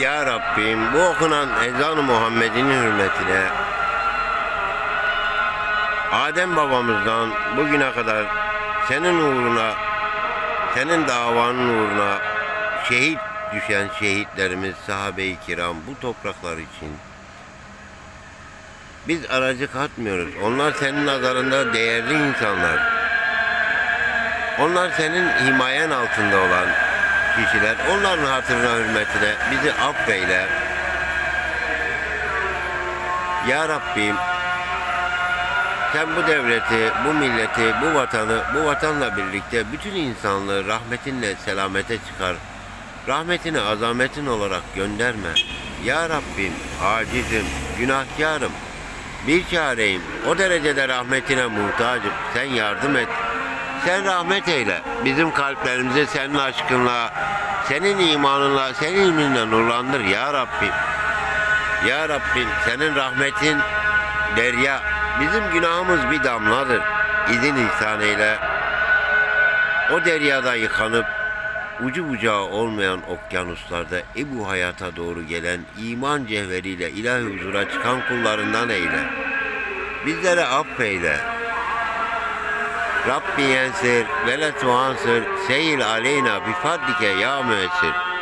Ya Rabbim bu okunan ezan-ı Muhammed'in hürmetine Adem babamızdan bugüne kadar senin uğruna senin davanın uğruna şehit düşen şehitlerimiz sahabe-i kiram bu topraklar için biz aracı katmıyoruz. Onlar senin nazarında değerli insanlar. Onlar senin himayen altında olan kişiler. Onların hatırına hürmetine bizi affeyle. Ya Rabbim sen bu devleti, bu milleti, bu vatanı, bu vatanla birlikte bütün insanlığı rahmetinle selamete çıkar. Rahmetini azametin olarak gönderme. Ya Rabbim acizim, günahkarım. Bir çareyim. O derecede rahmetine muhtacım. Sen yardım et. Sen rahmet eyle. Bizim kalplerimizi senin aşkınla, senin imanınla, senin ilminle nurlandır ya Rabbim. Ya Rabbim senin rahmetin derya. Bizim günahımız bir damladır. İzin ihsan eyle. O deryada yıkanıp ucu bucağı olmayan okyanuslarda Ebu Hayat'a doğru gelen iman cevheriyle ilahi huzura çıkan kullarından eyle. Bizlere affeyle. Rabbi yensir ve le tuansır seyil aleyna bi fadlike ya müessir.